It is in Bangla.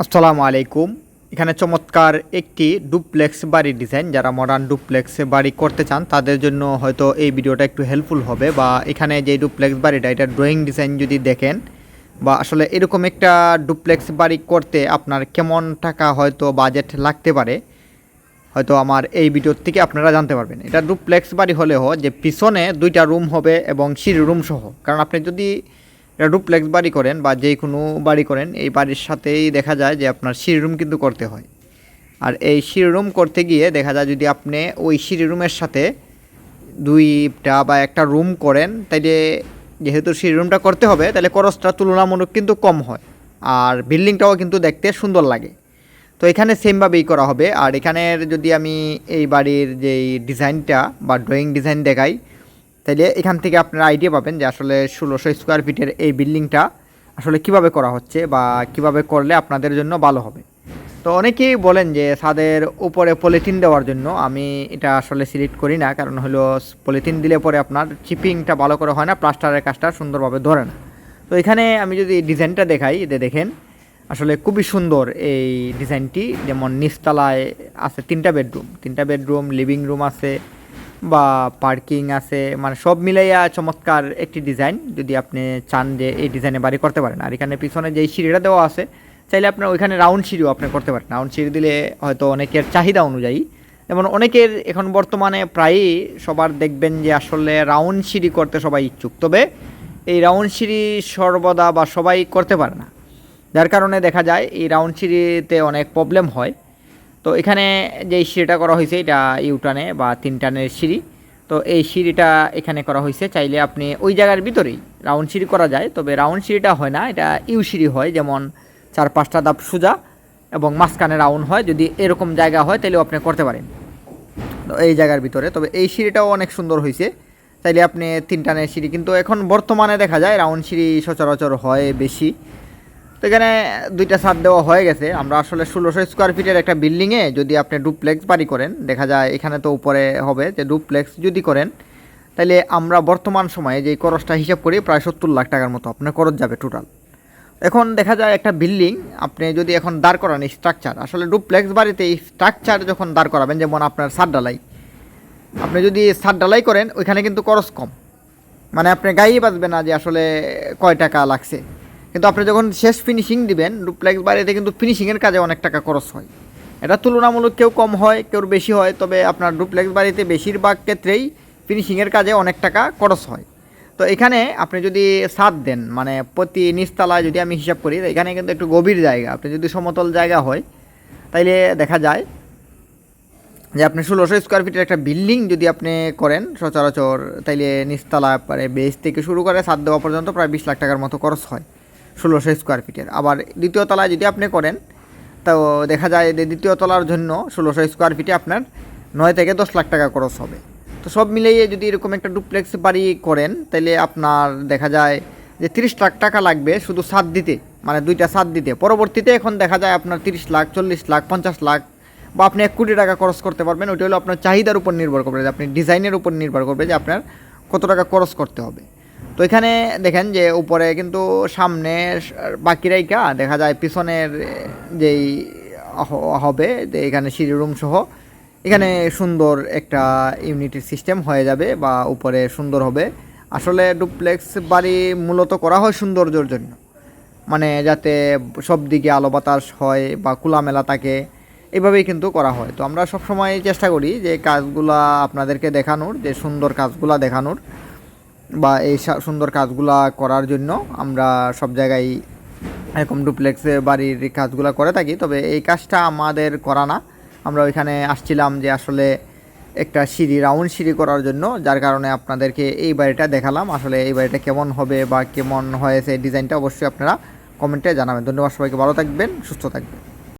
আসসালামু আলাইকুম। এখানে চমৎকার একটি ডুপ্লেক্স বাড়ির ডিজাইন। যারা মডার্ন ডুপ্লেক্স বাড়ি করতে চান, তাদের জন্য হয়তো এই ভিডিওটা একটু হেল্পফুল হবে বা এখানে যে ডুপ্লেক্স বাড়িটা, এটা ড্রয়িং ডিজাইন যদি দেখেন বা আসলে এরকম একটা ডুপ্লেক্স বাড়ি করতে আপনার কেমন টাকা হয়তো বাজেট লাগতে পারে, হয়তো আমার এই ভিডিওর থেকে আপনারা জানতে পারবেন। এটা ডুপ্লেক্স বাড়ি হলেও যে পিছনে দুইটা রুম হবে এবং সিঁড়ি রুম সহ। কারণ আপনি যদি এটা ডুপ্লেক্স বাড়ি করেন বা যে কোনো বাড়ি করেন, এই বাড়ির সাথেই দেখা যায় যে আপনার সিঁড়ি রুম কিন্তু করতে হয়। আর এই সিঁড়ি রুম করতে গিয়ে দেখা যায় যদি আপনি ওই সিঁড়ি রুমের সাথে দুইটা বা একটা রুম করেন, তাইলে যেহেতু সিঁড়ি রুমটা করতে হবে তাহলে খরচটা তুলনামূলক কিন্তু কম হয়। আর বিল্ডিংটাও কিন্তু দেখতে সুন্দর লাগে। তো এখানে সেমভাবেই করা হবে। আর এখানের যদি আমি এই বাড়ির যেই ডিজাইনটা বা ড্রয়িং ডিজাইন দেখাই তাইলে এখান থেকে আপনারা আইডিয়া পাবেন যে আসলে ষোলোশো স্কোয়ার ফিটের এই বিল্ডিংটা আসলে কীভাবে করা হচ্ছে বা কীভাবে করলে আপনাদের জন্য ভালো হবে। তো অনেকেই বলেন যে ছাদের উপরে পলিথিন দেওয়ার জন্য, আমি এটা আসলে সিলেক্ট করি না, কারণ হলো পলিথিন দিলে পরে আপনার চিপিংটা ভালো করে হয় না প্লাস্টারের কাজটা সুন্দরভাবে ধরে না। তো এখানে আমি যদি ডিজাইনটা দেখাই এতে দেখেন, আসলে খুবই সুন্দর এই ডিজাইনটি যেমন নিচতলায় আছে তিনটা বেডরুম তিনটা বেডরুম লিভিং রুম আছে বা পার্কিং আছে মানে সব মিলাইয়া চমৎকার একটি ডিজাইন যদি আপনি চান যে এই ডিজাইনে বাড়ি করতে পারেন। আর এখানে পিছনে যেই সিঁড়িটা দেওয়া আছে, চাইলে আপনার ওইখানে রাউন্ড সিঁড়িও আপনি করতে পারেন। রাউন্ড সিঁড়ি দিলে হয়তো অনেকের চাহিদা অনুযায়ী। যেমন অনেকের এখন বর্তমানে প্রায়ই সবার দেখবেন যে আসলে রাউন্ড সিঁড়ি করতে সবাই ইচ্ছুক। তবে এই রাউন্ড সিঁড়ি সর্বদা বা সবাই করতে পারে না। যার কারণে দেখা যায় এই রাউন্ড সিঁড়িতে অনেক প্রবলেম হয়। তো এখানে যে সিঁড়িটা করা হয়েছে, এটা ইউটানে বা তিন টানের সিঁড়ি। তো এই সিঁড়িটা এখানে করা হয়েছে, চাইলে আপনি ওই জায়গার ভিতরেই রাউন্ড সিঁড়ি করা যায়, তবে রাউন্ড সিঁড়িটা হয় না, এটা ইউ সিঁড়ি হয়, যেমন চার পাঁচটা দাপ সোজা এবং মাঝখানে রাউন্ড হয়, যদি এরকম জায়গা হয়, তাহলেও আপনি করতে পারেন। তো এই জায়গার ভিতরে, তবে এই সিঁড়িটাও অনেক সুন্দর হয়েছে। চাইলে আপনি তিন টানের সিঁড়ি, কিন্তু এখন বর্তমানে দেখা যায় রাউন্ড সিঁড়ি সচরাচর হয় বেশি। তো এখানে দুইটা ছাদ দেওয়া হয়ে গেছে। আমরা আসলে ষোলোশো স্কোয়ার ফিটের একটা বিল্ডিংয়ে যদি আপনি ডুপ্লেক্স বাড়ি করেন, দেখা যায় এখানে তো উপরে হবে যে ডুপ্লেক্স যদি করেন তাহলে আমরা বর্তমান সময়ে যে খরচটা হিসাব করি প্রায় সত্তর লাখ টাকার মতো আপনার খরচ যাবে টোটাল এখন দেখা যায় একটা বিল্ডিং আপনি যদি এখন দাঁড় করান স্ট্রাকচার আসলে ডুপ্লেক্স বাড়িতে এই স্ট্রাকচার যখন দাঁড় করাবেন, যেমন আপনার সাত ডালাই আপনি যদি সাত ডালাই করেন, ওইখানে কিন্তু খরচ কম। মানে আপনি গায়েই বাঁচবে না যে আসলে কয় টাকা লাগছে। কিন্তু আপনি যখন শেষ ফিনিশিং দিবেন ডুপ্লেক্স বাড়িতে কিন্তু ফিনিশিংয়ের কাজে অনেক টাকা খরচ হয়। এটা তুলনামূলক কেউ কম হয়, কেউ বেশি হয়, তবে আপনার ডুপ্লেক্স বাড়িতে বেশিরভাগ ক্ষেত্রেই ফিনিশিংয়ের কাজে অনেক টাকা খরচ হয়। তো এখানে আপনি যদি সাত দেন মানে প্রতি নিচতলায় যদি আমি হিসাব করি, এখানে কিন্তু একটু গভীর জায়গা। আপনি যদি সমতল জায়গা হয়, তাইলে দেখা যায় যে আপনি ষোলোশো স্কোয়ার ফিটের একটা বিল্ডিং যদি আপনি করেন সচরাচর, তাইলে নিচতলা পারে বেস থেকে শুরু করে সাত দেওয়া পর্যন্ত প্রায় বিশ লাখ টাকার মতো খরচ হয়। ষোলোশো স্কোয়ার ফিটের আবার দ্বিতীয় তলায় যদি আপনি করেন, তো দেখা যায় যে দ্বিতীয় তলার জন্য ষোলোশো স্কোয়ার ফিটে আপনার নয় থেকে দশ লাখ টাকা খরচ হবে। তো সব মিলিয়ে যদি এরকম একটা ডুপ্লেক্স বাড়ি করেন, তাহলে আপনার দেখা যায় যে তিরিশ লাখ টাকা লাগবে শুধু সাত দিতে মানে দুইটা সাত দিতে। পরবর্তীতে এখন দেখা যায় আপনার তিরিশ লাখ, চল্লিশ লাখ, পঞ্চাশ লাখ বা আপনি এক কোটি টাকা খরচ করতে পারবেন, ওইটা হলো আপনার চাহিদার উপর নির্ভর করবে, যে আপনি ডিজাইনের উপর নির্ভর করবে যে আপনার কত টাকা খরচ করতে হবে। তো এখানে দেখেন যে উপরে কিন্তু সামনে বাকি রাইকা দেখা যায় পিছনের যেই হবে, যে এখানে সিঁড়ি রুম সহ, এখানে সুন্দর একটা ইউনিটির সিস্টেম হয়ে যাবে বা উপরে সুন্দর হবে। আসলে ডুপ্লেক্স বাড়ি মূলত করা হয় সৌন্দর্যের জন্য। মানে যাতে সব দিকে আলো বাতাস হয় বা খোলামেলা থাকে, এভাবেই কিন্তু করা হয়। তো আমরা সব সময় চেষ্টা করি যে কাজগুলা আপনাদেরকে দেখানোর, যে সুন্দর কাজগুলা দেখানোর। বা এই সুন্দর কাজগুলা করার জন্য আমরা সব জায়গায় এরকম ডুপ্লেক্সে বাড়ির কাজগুলো করে থাকি। তবে এই কাজটা আমাদের করা না। আমরা ওইখানে আসছিলাম যে আসলে একটা সিঁড়ি, রাউন্ড সিঁড়ি করার জন্য, যার কারণে আপনাদেরকে এই বাড়িটা দেখালাম। আসলে এই বাড়িটা কেমন হবে বা কেমন হয়েছে ডিজাইনটা অবশ্যই আপনারা কমেন্টে জানাবেন। ধন্যবাদ সবাইকে। ভালো থাকবেন, সুস্থ থাকবেন।